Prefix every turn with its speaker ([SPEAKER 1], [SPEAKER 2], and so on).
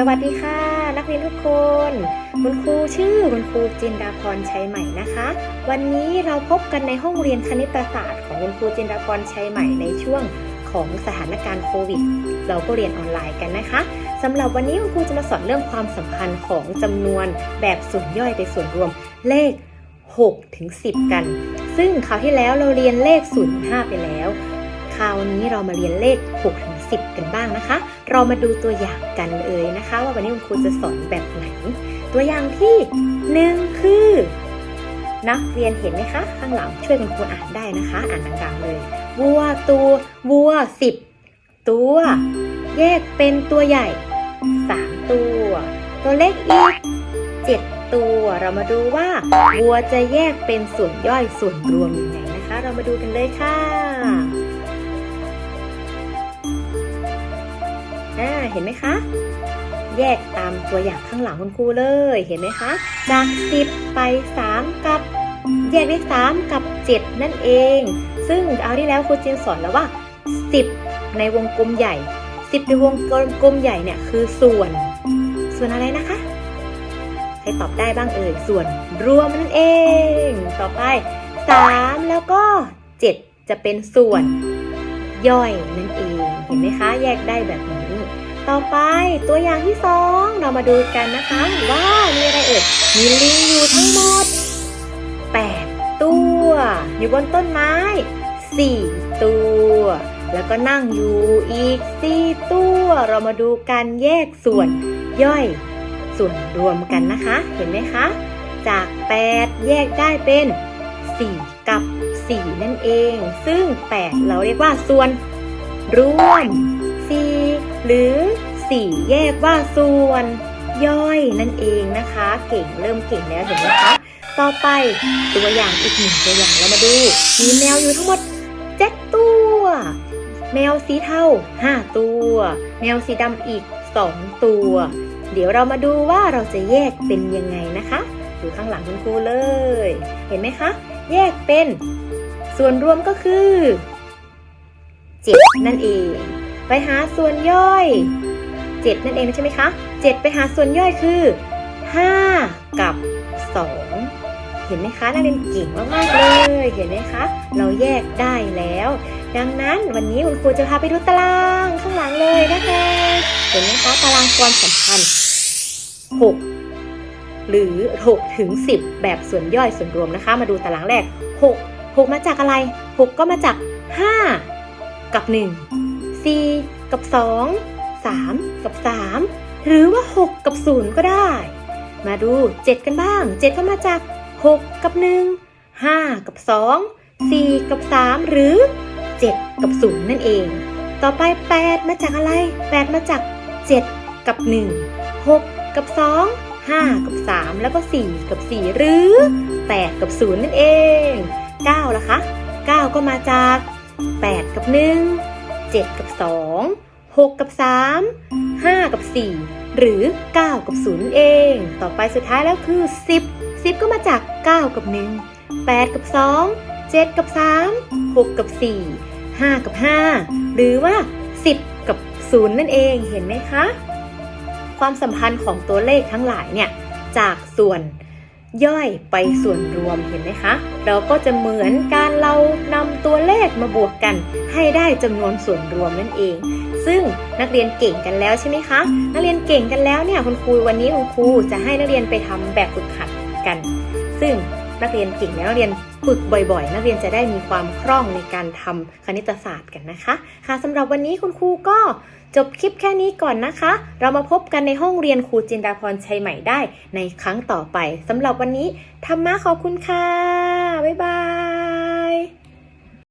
[SPEAKER 1] สวัสดีค่ะ นักเรียนทุกคน คุณครูชื่อคุณครูจินดาพรชัยใหม่นะคะ วันนี้เราพบกันในห้องเรียนคณิตศาสตร์ของคุณครูจินดาพรชัยใหม่ในช่วงของสถานการณ์โควิด เราก็เรียนออนไลน์กันนะคะสำหรับวันนี้คุณครูจะมาสอนเรื่องความสัมพันธ์ของจำนวนแบบส่วนย่อยไปส่วนรวมเลข6ถึง10 กัน ซึ่งคราวที่แล้วเราเรียนเลข0 5ไปแล้ว คราวนี้เรามาเรียนเลข6ถึง 10 กันบ้างนะคะ เรามาดูตัวอย่างกันเลยนะคะ ว่าวันนี้คุณครูจะสอนแบบไหน ตัวอย่างที่หนึ่งคือ นักเรียนเห็นไหมคะ ข้างหลังช่วยคุณครูอ่านได้นะคะ อ่านดังๆเลยวัวตัววัวสิบตัว แยกเป็นตัวใหญ่สามตัว ตัวเล็กอีกเจ็ดตัว เรามาดูว่าวัวจะแยกเป็นส่วนย่อยส่วนรวมยังไงนะคะ เรามาดูกันเลยค่ะ อ่าเห็นไหมคะ แยกตามตัวอย่างข้างหลังคุณครูเลย เห็นไหมคะ จาก 10 ไป 3 กับ แยกได้3กับ 7 นั่นเอง ซึ่งเอาที่แล้วครูจีนสอนแล้วว่า 10 ในวงกลมใหญ่ 10 ในวงกลมใหญ่เนี่ยคือส่วน ส่วนอะไรนะคะ ใครตอบได้บ้างเอ่ย ส่วนรวมนั่นเอง ต่อไป 3 แล้วก็ 7 จะเป็นส่วนย่อยนั่นเอง เห็นไหมคะ แยกได้แบบนี้ ต่อไปตัวอย่างที่สองเรามาดูกันนะคะว่ามีอะไรเอ่ยมีลิงอยู่ทั้งหมด 8 ตัว อยู่บนต้นไม้ 4 ตัว แล้วก็นั่งอยู่อีก 4 ตัว เรามาดูการแยกส่วนย่อย ส่วนรวมกันนะคะ เห็นไหมคะ จาก 8 แยกได้เป็น 4 กับ 4 นั่นเอง ซึ่ง 8 เราเรียกว่าส่วนรวม 4หรือ4แยกว่าส่วนย่อยนั่นเองนะคะ เก่งเริ่มเก่งแล้วเห็นไหมคะ ต่อไปตัวอย่างอีกหนึ่งตัวอย่างเรามาดู มีแมวอยู่ทั้งหมด7ตัว แมวสีเทา5ตัว แมวสีดำอีก2ตัว เดี๋ยวเรามาดูว่าเราจะแยกเป็นยังไงนะคะดูข้างหลังคุณครูเลย เห็นไหมคะ แยกเป็น ส่วนรวมก็คือ7นั่นเอง ไปหาส่วนย่อย 7 นั่นเองใช่ไหมคะ 7 ไปหาส่วนย่อยคือ 5 กับ 2 เห็นไหมคะนักเรียนเก่งมากๆเลย เห็นไหมคะ เราแยกได้แล้ว ดังนั้นวันนี้คุณครูจะพาไปดูตารางข้างหลังเลยนะคะเห็นไหมคะตารางความสัมพันธ์ 6 หรือ 6 ถึง 10 แบบส่วนย่อยส่วนรวมนะคะ มาดูตารางแรก 6 6 มาจากอะไร 6 ก็มาจาก 5 กับ 1 4 กับ 2 3 กับ 3 หรือว่า 6 กับ 0 ก็ได้ มาดู 7 กันบ้าง 7 ก็มาจาก 6 กับ 1 5 กับ 2 4 กับ 3 หรือ 7 กับ 0 นั่นเอง ต่อไป 8 มาจากอะไร 8 มาจาก 7 กับ 1 6 กับ 2 5 กับ 3 แล้วก็ 4 กับ 4 หรือ 8 กับ 0 นั่นเอง 9ล่ะคะ 9 ก็มาจาก 8 กับ 1 7 กับ 2 6 กับ 3 5 กับ 4 หรือ 9 กับ0นั่นเอง ต่อไปสุดท้ายแล้วคือ 10 10 ก็มาจาก 9 กับ 1 8 กับ 2 7 กับ 3 6 กับ 4 5 กับ 5 หรือว่า 10 กับ 0 นั่นเองเห็นไหมคะ ความสัมพันธ์ของตัวเลขทั้งหลายเนี่ย จากส่วน ย่อยไปส่วนรวมเห็นไหมคะ เราก็จะเหมือนการเรานำตัวเลขมาบวกกัน ให้ได้จำนวนส่วนรวมนั่นเอง ซึ่งนักเรียนเก่งกันแล้วใช่ไหมคะ นักเรียนเก่งกันแล้วเนี่ยคุณครูวันนี้คุณครูจะให้นักเรียนไปทำแบบฝึกหัดกัน ซึ่ง นักเรียนเก่งแล้วนักเรียนฝึกบ่อยๆ นักเรียนจะได้มีความคล่องในการทำคณิตศาสตร์กันนะคะ ค่ะสำหรับวันนี้คุณครูก็จบคลิปแค่นี้ก่อนนะคะ เรามาพบกันในห้องเรียนครูจินดาพรชัยใหม่ได้ในครั้งต่อไปสำหรับวันนี้ธรรมะขอบคุณค่ะ บ๊ายบาย